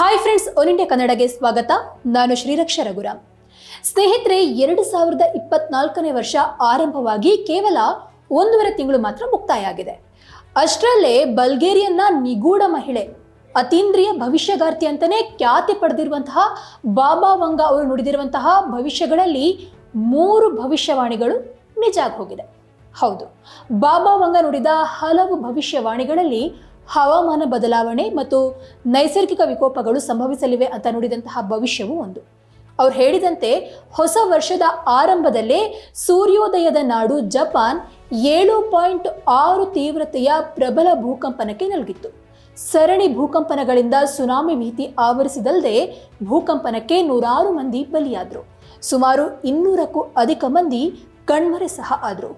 Hi friends all India ಕನ್ನಡಗೆ ಸ್ವಾಗತ. ನಾನು ಶ್ರೀರಕ್ಷ ರಘುರಾಮ್. ಸ್ನೇಹಿತರೆ, ಎರಡು ಸಾವಿರದ ಇಪ್ಪತ್ನಾಲ್ಕನೇ ವರ್ಷ ಆರಂಭವಾಗಿ ಕೇವಲ ಒಂದೂವರೆ ತಿಂಗಳು ಮಾತ್ರ ಮುಕ್ತಾಯ ಆಗಿದೆ. ಅಷ್ಟರಲ್ಲೇ ಬಲ್ಗೇರಿಯನ್ನ ನಿಗೂಢ ಮಹಿಳೆ, ಅತೀಂದ್ರಿಯ ಭವಿಷ್ಯಗಾರ್ತಿ ಅಂತಾನೆ ಖ್ಯಾತಿ ಪಡೆದಿರುವಂತಹ ಬಾಬಾ ವಂಗ ಅವರು ನುಡಿದಿರುವಂತಹ ಭವಿಷ್ಯಗಳಲ್ಲಿ ಮೂರು ಭವಿಷ್ಯವಾಣಿಗಳು ನಿಜ ಹೋಗಿದೆ. ಹೌದು, ಬಾಬಾ ವಂಗ ನುಡಿದ ಹಲವು ಭವಿಷ್ಯವಾಣಿಗಳಲ್ಲಿ ಹವಾಮಾನ ಬದಲಾವಣೆ ಮತ್ತು ನೈಸರ್ಗಿಕ ವಿಕೋಪಗಳು ಸಂಭವಿಸಲಿವೆ ಅಂತ ನುಡಿದಂತಹ ಭವಿಷ್ಯವೂ ಒಂದು. ಅವ್ರು ಹೇಳಿದಂತೆ ಹೊಸ ವರ್ಷದ ಆರಂಭದಲ್ಲೇ ಸೂರ್ಯೋದಯದ ನಾಡು ಜಪಾನ್ ಏಳು ಪಾಯಿಂಟ್ ಆರು ತೀವ್ರತೆಯ ಪ್ರಬಲ ಭೂಕಂಪನಕ್ಕೆ ನಲುಗಿತ್ತು. ಸರಣಿ ಭೂಕಂಪನಗಳಿಂದ ಸುನಾಮಿ ಭೀತಿ ಆವರಿಸಿದಲ್ಲದೆ ಭೂಕಂಪನಕ್ಕೆ ನೂರಾರು ಮಂದಿ ಬಲಿಯಾದರು. ಸುಮಾರು ಇನ್ನೂರಕ್ಕೂ ಅಧಿಕ ಮಂದಿ ಕಣ್ಮರೆ ಸಹ ಆದರು.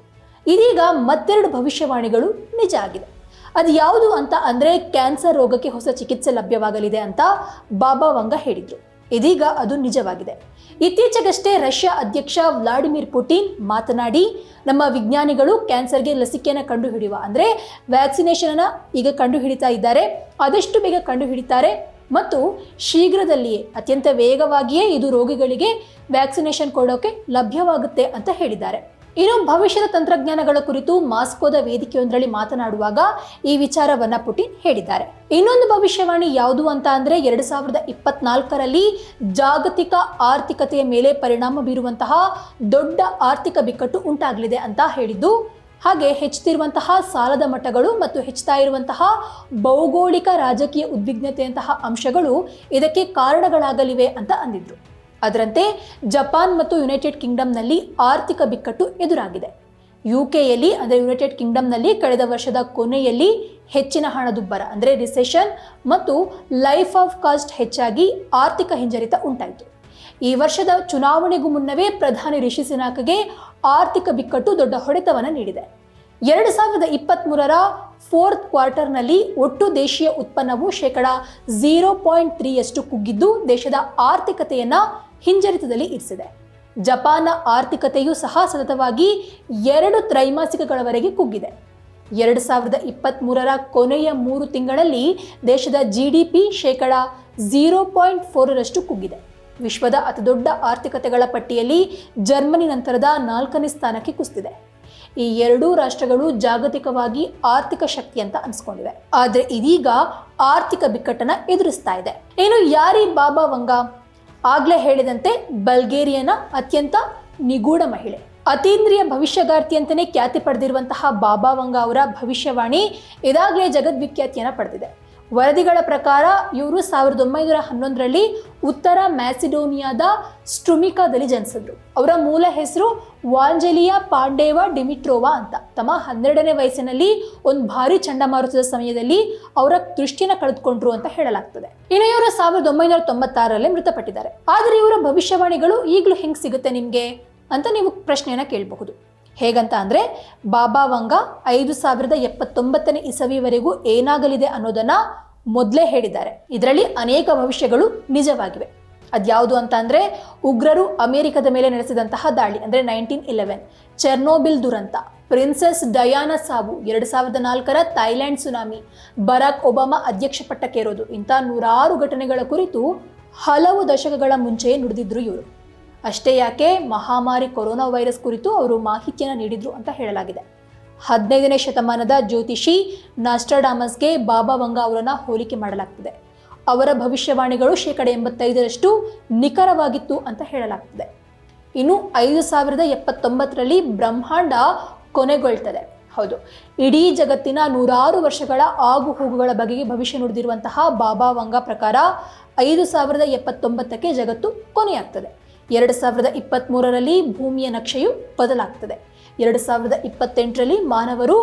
ಇದೀಗ ಮತ್ತೆರಡು ಭವಿಷ್ಯವಾಣಿಗಳು ನಿಜ ಆಗಿದೆ ಅದು ಯಾವುದು ಅಂತ ಅಂದ್ರೆ ಕ್ಯಾನ್ಸರ್ ರೋಗಕ್ಕೆ ಹೊಸ ಚಿಕಿತ್ಸೆ ಲಭ್ಯವಾಗಲಿದೆ ಅಂತ ಬಾಬಾ ವಂಗ ಹೇಳಿದರು. ಇದೀಗ ಅದು ನಿಜವಾಗಿದೆ. ಇತ್ತೀಚೆಗಷ್ಟೇ ರಷ್ಯಾ ಅಧ್ಯಕ್ಷ ವ್ಲಾಡಿಮಿರ್ ಪುಟಿನ್ ಮಾತನಾಡಿ, ನಮ್ಮ ವಿಜ್ಞಾನಿಗಳು ಕ್ಯಾನ್ಸರ್ಗೆ ಲಸಿಕೆಯನ್ನು ಕಂಡುಹಿಡಿಯುವ, ಅಂದರೆ ವ್ಯಾಕ್ಸಿನೇಷನ್ ಈಗ ಕಂಡುಹಿಡಿತಾ ಇದ್ದಾರೆ, ಆದಷ್ಟು ಬೇಗ ಕಂಡುಹಿಡಿತಾರೆ ಮತ್ತು ಶೀಘ್ರದಲ್ಲಿಯೇ, ಅತ್ಯಂತ ವೇಗವಾಗಿಯೇ ಇದು ರೋಗಿಗಳಿಗೆ ವ್ಯಾಕ್ಸಿನೇಷನ್ ಕೊಡೋಕೆ ಲಭ್ಯವಾಗುತ್ತೆ ಅಂತ ಹೇಳಿದ್ದಾರೆ. ಇನ್ನು ಭವಿಷ್ಯದ ತಂತ್ರಜ್ಞಾನಗಳ ಕುರಿತು ಮಾಸ್ಕೋದ ವೇದಿಕೆಯೊಂದರಲ್ಲಿ ಮಾತನಾಡುವಾಗ ಈ ವಿಚಾರವನ್ನ ಪುಟಿನ್ ಹೇಳಿದ್ದಾರೆ. ಇನ್ನೊಂದು ಭವಿಷ್ಯವಾಣಿ ಯಾವುದು ಅಂತ ಅಂದ್ರೆ ಎರಡು ಸಾವಿರದ ಇಪ್ಪತ್ನಾಲ್ಕರಲ್ಲಿ ಜಾಗತಿಕ ಆರ್ಥಿಕತೆಯ ಮೇಲೆ ಪರಿಣಾಮ ಬೀರುವಂತಹ ದೊಡ್ಡ ಆರ್ಥಿಕ ಬಿಕ್ಕಟ್ಟು ಉಂಟಾಗಲಿದೆ ಅಂತ ಹೇಳಿದ್ದು, ಹಾಗೆ ಹೆಚ್ಚುತ್ತಿರುವಂತಹ ಸಾಲದ ಮಟ್ಟಗಳು ಮತ್ತು ಹೆಚ್ಚುತ್ತಾ ಇರುವಂತಹ ಭೌಗೋಳಿಕ ರಾಜಕೀಯ ಉದ್ವಿಗ್ನತೆಯಂತಹ ಅಂಶಗಳು ಇದಕ್ಕೆ ಕಾರಣಗಳಾಗಲಿವೆ ಅಂತ ಅಂದಿದ್ರು. ಅದರಂತೆ ಜಪಾನ್ ಮತ್ತು ಯುನೈಟೆಡ್ ಕಿಂಗ್ಡಮ್ನಲ್ಲಿ ಆರ್ಥಿಕ ಬಿಕ್ಕಟ್ಟು ಎದುರಾಗಿದೆ. ಯುಕೆಯಲ್ಲಿ, ಅಂದರೆ ಯುನೈಟೆಡ್ ಕಿಂಗ್ಡಮ್ನಲ್ಲಿ ಕಳೆದ ವರ್ಷದ ಕೊನೆಯಲ್ಲಿ ಹೆಚ್ಚಿನ ಹಣದುಬ್ಬರ, ಅಂದರೆ ರಿಸೆಷನ್ ಮತ್ತು ಲೈಫ್ ಆಫ್ ಕಾಸ್ಟ್ ಹೆಚ್ಚಾಗಿ ಆರ್ಥಿಕ ಹಿಂಜರಿತ ಉಂಟಾಯಿತು. ಈ ವರ್ಷದ ಚುನಾವಣೆಗೂ ಮುನ್ನವೇ ಪ್ರಧಾನಿ ರಿಷಿ ಸಿನಾಕಗೆ ಆರ್ಥಿಕ ಬಿಕ್ಕಟ್ಟು ದೊಡ್ಡ ಹೊಡೆತವನ್ನು ನೀಡಿದೆ. ಎರಡು ಸಾವಿರದ ಇಪ್ಪತ್ತ್ಮೂರರ ಫೋರ್ತ್ ಕ್ವಾರ್ಟರ್ನಲ್ಲಿ ಒಟ್ಟು ದೇಶೀಯ ಉತ್ಪನ್ನವು ಶೇಕಡ ಝೀರೋ ಪಾಯಿಂಟ್ ತ್ರೀಯಷ್ಟು ಕುಗ್ಗಿದ್ದು, ದೇಶದ ಆರ್ಥಿಕತೆಯನ್ನು ಹಿಂಜರಿತದಲ್ಲಿ ಇರಿಸಿದೆ. ಜಪಾನ್ನ ಆರ್ಥಿಕತೆಯು ಸಹ ಸತತವಾಗಿ ಎರಡು ತ್ರೈಮಾಸಿಕಗಳವರೆಗೆ ಕುಗ್ಗಿದೆ. ಎರಡು ಸಾವಿರದ ಇಪ್ಪತ್ತ್ಮೂರರ ಕೊನೆಯ ಮೂರು ತಿಂಗಳಲ್ಲಿ ದೇಶದ ಜಿ ಡಿ ಪಿ ಶೇಕಡ ಝೀರೋ ಪಾಯಿಂಟ್ ಫೋರರಷ್ಟು ಕುಗ್ಗಿದೆ. ವಿಶ್ವದ ಅತಿದೊಡ್ಡ ಆರ್ಥಿಕತೆಗಳ ಪಟ್ಟಿಯಲ್ಲಿ ಜರ್ಮನಿ ನಂತರದ ನಾಲ್ಕನೇ ಸ್ಥಾನಕ್ಕೆ ಕುಸಿದಿದೆ. ಈ ಎರಡೂ ರಾಷ್ಟ್ರಗಳು ಜಾಗತಿಕವಾಗಿ ಆರ್ಥಿಕ ಶಕ್ತಿ ಅಂತ ಅನಿಸ್ಕೊಂಡಿವೆ. ಆದರೆ ಇದೀಗ ಆರ್ಥಿಕ ಬಿಕ್ಕಟ್ಟನ್ನು ಎದುರಿಸ್ತಾ ಇದೆ. ಏನು ಯಾರಿ ಬಾಬಾ ವಂಗ? ಆಗ್ಲೇ ಹೇಳಿದಂತೆ ಬಲ್ಗೇರಿಯನ ಅತ್ಯಂತ ನಿಗೂಢ ಮಹಿಳೆ. ಅತೀಂದ್ರಿಯ ಭವಿಷ್ಯಗಾರ್ತಿ ಅಂತಲೇ ಖ್ಯಾತಿ ಪಡೆದಿರುವಂತಹ ಬಾಬಾ ವಂಗ ಅವರ ಭವಿಷ್ಯವಾಣಿ ಇದಾಗಲೇ ಜಗದ್ವಿಖ್ಯಾತಿಯನ್ನು ಪಡೆದಿದೆ. ವರದಿಗಳ ಪ್ರಕಾರ ಇವರು ಸಾವಿರದ ಒಂಬೈನೂರ ಹನ್ನೊಂದರಲ್ಲಿ ಉತ್ತರ ಮ್ಯಾಸಿಡೋನಿಯಾದ ಸ್ಟ್ರುಮಿಕಾದಲ್ಲಿ ಜನಿಸಿದ್ರು. ಅವರ ಮೂಲ ಹೆಸರು ವಾಂಜೆಲಿಯಾ ಪಾಂಡೇವ ಡಿಮಿಟ್ರೋವಾ ಅಂತ. ತಮ್ಮ ಹನ್ನೆರಡನೇ ವಯಸ್ಸಿನಲ್ಲಿ ಒಂದು ಭಾರಿ ಚಂಡಮಾರುತದ ಸಮಯದಲ್ಲಿ ಅವರ ದೃಷ್ಟಿನ ಕಳೆದುಕೊಂಡ್ರು ಅಂತ ಹೇಳಲಾಗ್ತದೆ. ಇನ್ನು ಇವರು ಸಾವಿರದ ಒಂಬೈನೂರ ತೊಂಬತ್ತಾರರಲ್ಲಿ ಮೃತಪಟ್ಟಿದ್ದಾರೆ. ಆದರೆ ಇವರ ಭವಿಷ್ಯವಾಣಿಗಳು ಈಗಲೂ ಹೆಂಗೆ ಸಿಗುತ್ತೆ ನಿಮಗೆ ಅಂತ ನೀವು ಪ್ರಶ್ನೆಯನ್ನ ಕೇಳಬಹುದು. ಹೇಗಂತ ಅಂದರೆ, ಬಾಬಾ ವಂಗ ಐದು ಸಾವಿರದ ಎಪ್ಪತ್ತೊಂಬತ್ತನೇ ಇಸವಿವರೆಗೂ ಏನಾಗಲಿದೆ ಅನ್ನೋದನ್ನ ಮೊದಲೇ ಹೇಳಿದ್ದಾರೆ. ಇದರಲ್ಲಿ ಅನೇಕ ಭವಿಷ್ಯಗಳು ನಿಜವಾಗಿವೆ. ಅದ್ಯಾವುದು ಅಂತ ಅಂದರೆ ಉಗ್ರರು ಅಮೆರಿಕದ ಮೇಲೆ ನಡೆಸಿದಂತಹ ದಾಳಿ, ಅಂದರೆ ನೈನ್ಟೀನ್ ಇಲೆವೆನ್. ಚೆರ್ನೋಬಿಲ್ ದುರಂತ, ಪ್ರಿನ್ಸೆಸ್ ಡಯಾನ ಸಾವು ಎರಡು ಸಾವಿರದ ನಾಲ್ಕರ ಥೈಲ್ಯಾಂಡ್ ಸುನಾಮಿ, ಬರಾಕ್ ಒಬಾಮಾ ಅಧ್ಯಕ್ಷ ಪಟ್ಟಕ್ಕೇರೋದು ಇಂಥ ನೂರಾರು ಘಟನೆಗಳ ಕುರಿತು ಹಲವು ದಶಕಗಳ ಮುಂಚೆಯೇ ನುಡಿದಿದ್ರು ಇವರು. ಅಷ್ಟೇ ಯಾಕೆ ಮಹಾಮಾರಿ ಕೊರೋನಾ ವೈರಸ್ ಕುರಿತು ಅವರು ಮಾಹಿತಿಯನ್ನು ನೀಡಿದ್ರು ಅಂತ ಹೇಳಲಾಗಿದೆ. ಹದಿನೈದನೇ ಶತಮಾನದ ಜ್ಯೋತಿಷಿ ನಾಸ್ಟ್ರಾಡಾಮಸ್ಗೆ ಬಾಬಾ ವಂಗ ಅವರನ್ನು ಹೋಲಿಕೆ ಮಾಡಲಾಗ್ತದೆ. ಅವರ ಭವಿಷ್ಯವಾಣಿಗಳು ಶೇಕಡ ಎಂಬತ್ತೈದರಷ್ಟು ನಿಖರವಾಗಿತ್ತು ಅಂತ ಹೇಳಲಾಗ್ತದೆ. ಇನ್ನು ಐದು ಸಾವಿರದ ಎಪ್ಪತ್ತೊಂಬತ್ತರಲ್ಲಿ ಬ್ರಹ್ಮಾಂಡ ಕೊನೆಗೊಳ್ತದೆ. ಹೌದು, ಇಡೀ ಜಗತ್ತಿನ ನೂರಾರು ವರ್ಷಗಳ ಆಗು ಹೋಗುಗಳ ಬಗೆಗೆ ಭವಿಷ್ಯ ನುಡಿದಿರುವಂತಹ ಬಾಬಾ ವಂಗ ಪ್ರಕಾರ ಐದು ಸಾವಿರದ ಎಪ್ಪತ್ತೊಂಬತ್ತಕ್ಕೆ ಜಗತ್ತು ಕೊನೆಯಾಗ್ತದೆ. ಎರಡು ಸಾವಿರದ ಇಪ್ಪತ್ತ್ಮೂರರಲ್ಲಿ ಭೂಮಿಯ ನಕ್ಷೆಯು ಬದಲಾಗ್ತದೆ. ಎರಡು ಸಾವಿರದ ಇಪ್ಪತ್ತೆಂಟರಲ್ಲಿ ಮಾನವರು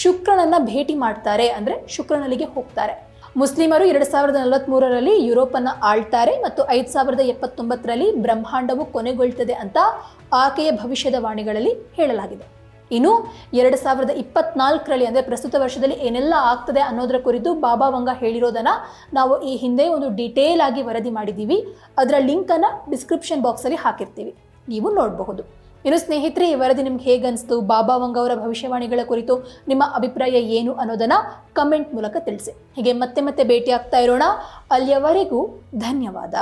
ಶುಕ್ರನನ್ನ ಭೇಟಿ ಮಾಡ್ತಾರೆ, ಅಂದರೆ ಶುಕ್ರನಲ್ಲಿಗೆ ಹೋಗ್ತಾರೆ. ಮುಸ್ಲಿಮರು ಎರಡು ಸಾವಿರದ ನಲವತ್ತ್ಮೂರರಲ್ಲಿ ಯುರೋಪನ್ನು ಆಳ್ತಾರೆ ಮತ್ತು ಐದು ಸಾವಿರದ ಎಪ್ಪತ್ತೊಂಬತ್ತರಲ್ಲಿ ಬ್ರಹ್ಮಾಂಡವು ಕೊನೆಗೊಳ್ತದೆ ಅಂತ ಆಕೆಯ ಭವಿಷ್ಯದ ವಾಣಿಗಳಲ್ಲಿ ಹೇಳಲಾಗಿದೆ. ಇನ್ನು ಎರಡು ಸಾವಿರದ ಇಪ್ಪತ್ನಾಲ್ಕರಲ್ಲಿ ಅಂದರೆ ಪ್ರಸ್ತುತ ವರ್ಷದಲ್ಲಿ ಏನೆಲ್ಲ ಆಗ್ತದೆ ಅನ್ನೋದರ ಕುರಿತು ಬಾಬಾ ವಂಗ ಹೇಳಿರೋದನ್ನ ನಾವು ಈ ಹಿಂದೆ ಒಂದು ಡಿಟೇಲ್ ಆಗಿ ವರದಿ ಮಾಡಿದ್ದೀವಿ. ಅದರ ಲಿಂಕನ್ನು ಡಿಸ್ಕ್ರಿಪ್ಷನ್ ಬಾಕ್ಸಲ್ಲಿ ಹಾಕಿರ್ತೀವಿ. ನೀವು ನೋಡಬಹುದು. ಇನ್ನು ಸ್ನೇಹಿತರೆ, ಈ ವರದಿ ನಿಮ್ಗೆ ಹೇಗನ್ನಿಸ್ತು ಬಾಬಾ ವಂಗ ಅವರ ಭವಿಷ್ಯವಾಣಿಗಳ ಕುರಿತು ನಿಮ್ಮ ಅಭಿಪ್ರಾಯ ಏನು ಅನ್ನೋದನ್ನ ಕಮೆಂಟ್ ಮೂಲಕ ತಿಳಿಸಿ. ಹೀಗೆ ಮತ್ತೆ ಮತ್ತೆ ಭೇಟಿ ಆಗ್ತಾ ಇರೋಣ. ಅಲ್ಲಿಯವರೆಗೂ ಧನ್ಯವಾದ.